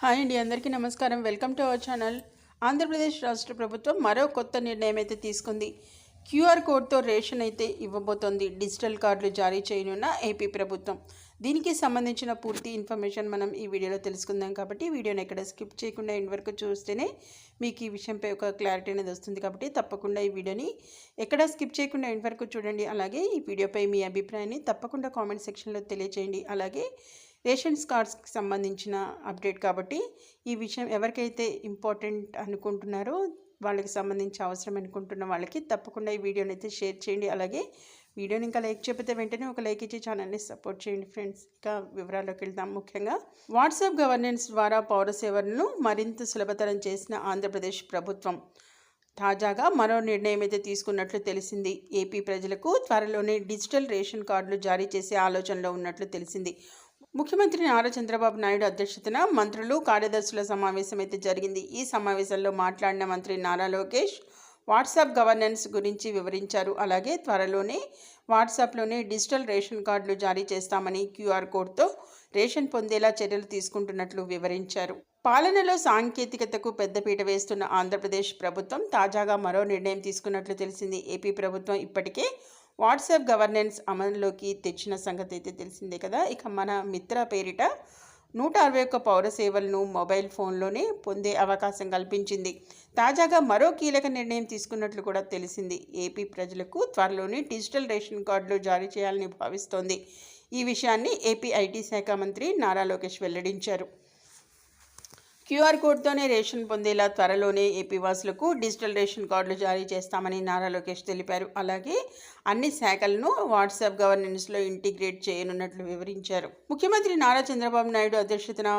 Hi అండి అందరికీ నమస్కారం. Welcome to our channel. Andhra Pradesh రాష్ట్ర ప్రభుత్వం మరో కొత్త నిర్ణయం అయితే తీసుకుంది. క్యూఆర్ కోడ్తో రేషన్ అయితే ఇవ్వబోతోంది. డిజిటల్ కార్డులు జారీ చేయనున్న ఏపీ ప్రభుత్వం. దీనికి సంబంధించిన పూర్తి ఇన్ఫర్మేషన్ మనం ఈ వీడియోలో తెలుసుకుందాం కాబట్టి వీడియోని ఎక్కడ స్కిప్ చేయకుండా ఎండ్ వరకు చూస్తేనే మీకు ఈ విషయంపై ఒక క్లారిటీ అనేది వస్తుంది కాబట్టి తప్పకుండా ఈ వీడియోని ఎక్కడ స్కిప్ చేయకుండా ఎండ్ వరకు చూడండి. అలాగే ఈ వీడియోపై మీ అభిప్రాయాన్ని తప్పకుండా కామెంట్ సెక్షన్లో తెలియచేయండి. అలాగే రేషన్స్ కార్డ్స్కి సంబంధించిన అప్డేట్ కాబట్టి ఈ విషయం ఎవరికైతే ఇంపార్టెంట్ అనుకుంటున్నారో వాళ్ళకి సంబంధించి అవసరం అనుకుంటున్న వాళ్ళకి తప్పకుండా ఈ వీడియోని అయితే షేర్ చేయండి. అలాగే వీడియోని ఇంకా లైక్ చెప్పితే వెంటనే ఒక లైక్ ఇచ్చి ఛానల్ని సపోర్ట్ చేయండి ఫ్రెండ్స్. ఇంకా వివరాల్లోకి వెళ్దాం ముఖ్యంగా. వాట్సాప్ గవర్నెన్స్ ద్వారా పౌర సేవలను మరింత సులభతరం చేసిన ఆంధ్రప్రదేశ్ ప్రభుత్వం తాజాగా మరో నిర్ణయం అయితే తీసుకున్నట్లు తెలిసింది. ఏపీ ప్రజలకు త్వరలోనే డిజిటల్ రేషన్ కార్డులు జారీ చేసే ఆలోచనలో ఉన్నట్లు తెలిసింది. ముఖ్యమంత్రి నారా చంద్రబాబు నాయుడు అధ్యక్షతన మంత్రులు కార్యదర్శుల సమావేశం అయితే జరిగింది. ఈ సమావేశంలో మాట్లాడిన మంత్రి నారా లోకేష్ వాట్సాప్ గవర్నెన్స్ గురించి వివరించారు. అలాగే త్వరలోనే వాట్సాప్లోనే డిజిటల్ రేషన్ కార్డులు జారీ చేస్తామని క్యూఆర్ కోడ్తో రేషన్ పొందేలా చర్యలు తీసుకుంటున్నట్లు వివరించారు. పాలనలో సాంకేతికతకు పెద్దపీట వేస్తున్న ఆంధ్రప్రదేశ్ ప్రభుత్వం తాజాగా మరో నిర్ణయం తీసుకున్నట్లు తెలిసింది. ఏపీ ప్రభుత్వం ఇప్పటికే వాట్సాప్ గవర్నెన్స్ అమలులోకి తెచ్చిన సంగతి అయితే తెలిసిందే కదా. ఇక మన మిత్ర పేరిట నూట అరవై ఒక్క పౌర సేవలను మొబైల్ ఫోన్లోనే పొందే అవకాశం కల్పించింది. తాజాగా మరో కీలక నిర్ణయం తీసుకున్నట్లు కూడా తెలిసింది. ఏపీ ప్రజలకు త్వరలోనే డిజిటల్ రేషన్ కార్డులు జారీ చేయాలని భావిస్తోంది. ఈ విషయాన్ని ఏపీ ఐటీ శాఖ మంత్రి నారా లోకేష్ వెల్లడించారు. క్యూఆర్ కోడ్తోనే రేషన్ పొందేలా త్వరలోనే ఏపీ వాసులకు డిజిటల్ రేషన్ కార్డులు జారీ చేస్తామని నారా లోకేష్ తెలిపారు. అలాగే అన్ని శాఖలను వాట్సాప్ గవర్నెన్స్లో ఇంటిగ్రేట్ చేయనున్నట్లు వివరించారు. ముఖ్యమంత్రి నారా చంద్రబాబు నాయుడు అధ్యక్షతన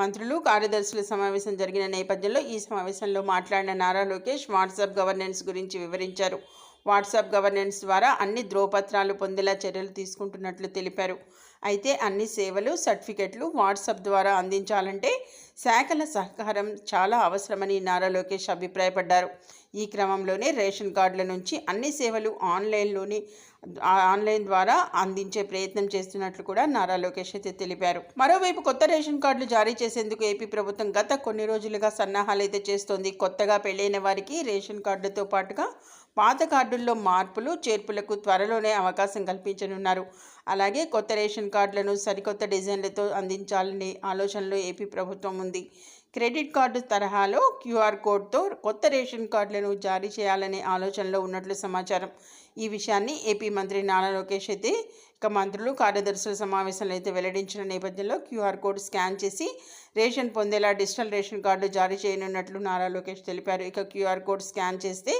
మంత్రులు కార్యదర్శుల సమావేశం జరిగిన నేపథ్యంలో ఈ సమావేశంలో మాట్లాడిన నారా లోకేష్ వాట్సాప్ గవర్నెన్స్ గురించి వివరించారు. వాట్సాప్ గవర్నెన్స్ ద్వారా అన్ని ధ్రువపత్రాలు పొందేలా చర్యలు తీసుకుంటున్నట్లు తెలిపారు. అయితే అన్ని సేవలు సర్టిఫికెట్లు వాట్సాప్ ద్వారా అందించాలంటే శాఖల సహకారం చాలా అవసరమని నారా లోకేష్ అభిప్రాయపడ్డారు. ఈ క్రమంలోనే రేషన్ కార్డుల నుంచి అన్ని సేవలు ఆన్లైన్లోనే ఆన్లైన్ ద్వారా అందించే ప్రయత్నం చేస్తున్నట్లు కూడా నారా లోకేష్ అయితే తెలిపారు. మరోవైపు కొత్త రేషన్ కార్డులు జారీ చేసేందుకు ఏపీ ప్రభుత్వం గత కొన్ని రోజులుగా సన్నాహాలు అయితే చేస్తోంది. కొత్తగా పెళ్ళైన వారికి రేషన్ కార్డులతో పాటుగా పాత కార్డుల్లో మార్పులు చేర్పులకు త్వరలోనే అవకాశం కల్పించనున్నారు. అలాగే కొత్త రేషన్ కార్డులను సరికొత్త డిజైన్లతో అందించాలనే ఆలోచనలో ఏపీ ప్రభుత్వం ఉంది. క్రెడిట్ కార్డు తరహాలో క్యూఆర్ కోడ్తో కొత్త రేషన్ కార్డులను జారీ చేయాలనే ఆలోచనలో ఉన్నట్లు సమాచారం. ఈ విషయాన్ని ఏపీ మంత్రి నారా లోకేష్ అయితే ఇక మంత్రులు కార్యదర్శుల సమావేశంలో అయితే వెల్లడించిన నేపథ్యంలో క్యూఆర్ కోడ్ స్కాన్ చేసి రేషన్ పొందేలా డిజిటల్ రేషన్ కార్డు జారీ చేయనున్నట్లు నారా లోకేష్ తెలిపారు. ఇక క్యూఆర్ కోడ్ స్కాన్ చేస్తే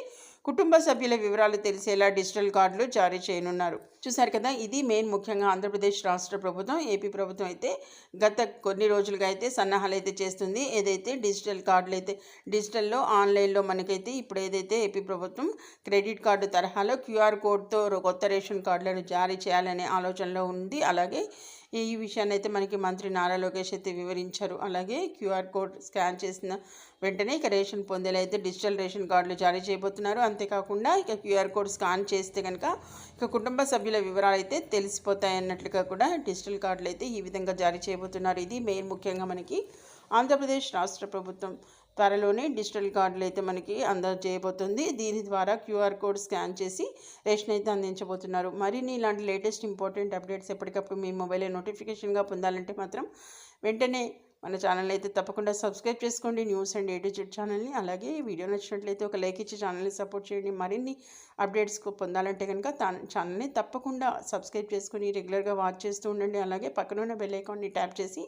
కుటుంబ సభ్యుల వివరాలు తెలిసేలా డిజిటల్ కార్డులు జారీ చేయనున్నారు. చూశారు కదా ఇది మెయిన్ ముఖ్యంగా ఆంధ్రప్రదేశ్ రాష్ట్ర ప్రభుత్వం ఏపీ ప్రభుత్వం అయితే గత కొన్ని రోజులుగా అయితే సన్నాహాలు అయితే చేస్తుంది. ఏదైతే డిజిటల్ కార్డులు అయితే డిజిటల్లో ఆన్లైన్లో మనకైతే ఇప్పుడు ఏదైతే ఏపీ ప్రభుత్వం క్రెడిట్ కార్డు తరహాలో క్యూఆర్ కోడ్తో కొత్త రేషన్ కార్డులను జారీ చేయాలనే ఆలోచనలో ఉంది. అలాగే ఈ విషయాన్ని అయితే మనకి మంత్రి నారా లోకేష్ అయితే వివరించారు. అలాగే క్యూఆర్ కోడ్ స్కాన్ చేసిన వెంటనే ఇక రేషన్ పొందేలా అయితే డిజిటల్ రేషన్ కార్డులు జారీ చేయబోతున్నారు. అంతేకాకుండా ఇక క్యూఆర్ కోడ్ స్కాన్ చేస్తే కనుక ఇక కుటుంబ సభ్యుల వివరాలు అయితే తెలిసిపోతాయి అన్నట్లుగా కూడా డిజిటల్ కార్డులు అయితే ఈ విధంగా జారీ చేయబోతున్నారు. ఇది మెయిన్ ముఖ్యంగా మనకి ఆంధ్రప్రదేశ్ రాష్ట్ర ప్రభుత్వం త్వరలోనే డిజిటల్ కార్డులు అయితే మనకి అందజేయబోతుంది. దీని ద్వారా క్యూఆర్ కోడ్ స్కాన్ చేసి రేషన్ అయితే అందించబోతున్నారు. మరిన్ని ఇలాంటి లేటెస్ట్ ఇంపార్టెంట్ అప్డేట్స్ ఎప్పటికప్పుడు మీ మొబైల్లో నోటిఫికేషన్గా పొందాలంటే మాత్రం వెంటనే మన ఛానల్ అయితే తప్పకుండా సబ్స్క్రైబ్ చేసుకోండి. News and A to Z ఛానల్ని అలాగే వీడియో నచ్చినట్లయితే ఒక లైక్ ఇచ్చి ఛానల్ని సపోర్ట్ చేయండి. మరిన్ని అప్డేట్స్ పొందాలంటే కనుక ఛానల్ని తప్పకుండా సబ్స్క్రైబ్ చేసుకుని రెగ్యులర్గా వాచ్ చేస్తూ ఉండండి. అలాగే పక్కన ఉన్న బెల్ ఐకాన్ని ట్యాప్ చేసి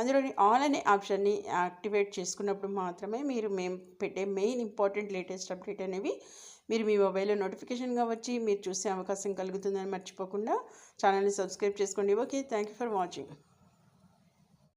అందులోని ఆల్ అనే ఆప్షన్ని యాక్టివేట్ చేసుకున్నప్పుడు మాత్రమే మీరు మేము పెట్టే మెయిన్ ఇంపార్టెంట్ లేటెస్ట్ అప్డేట్ అనేవి మీరు మీ మొబైల్లో నోటిఫికేషన్గా వచ్చి మీరు చూసే అవకాశం కలుగుతుందని మర్చిపోకుండా ఛానల్ని సబ్స్క్రైబ్ చేసుకోండి. Okay thank you for watching.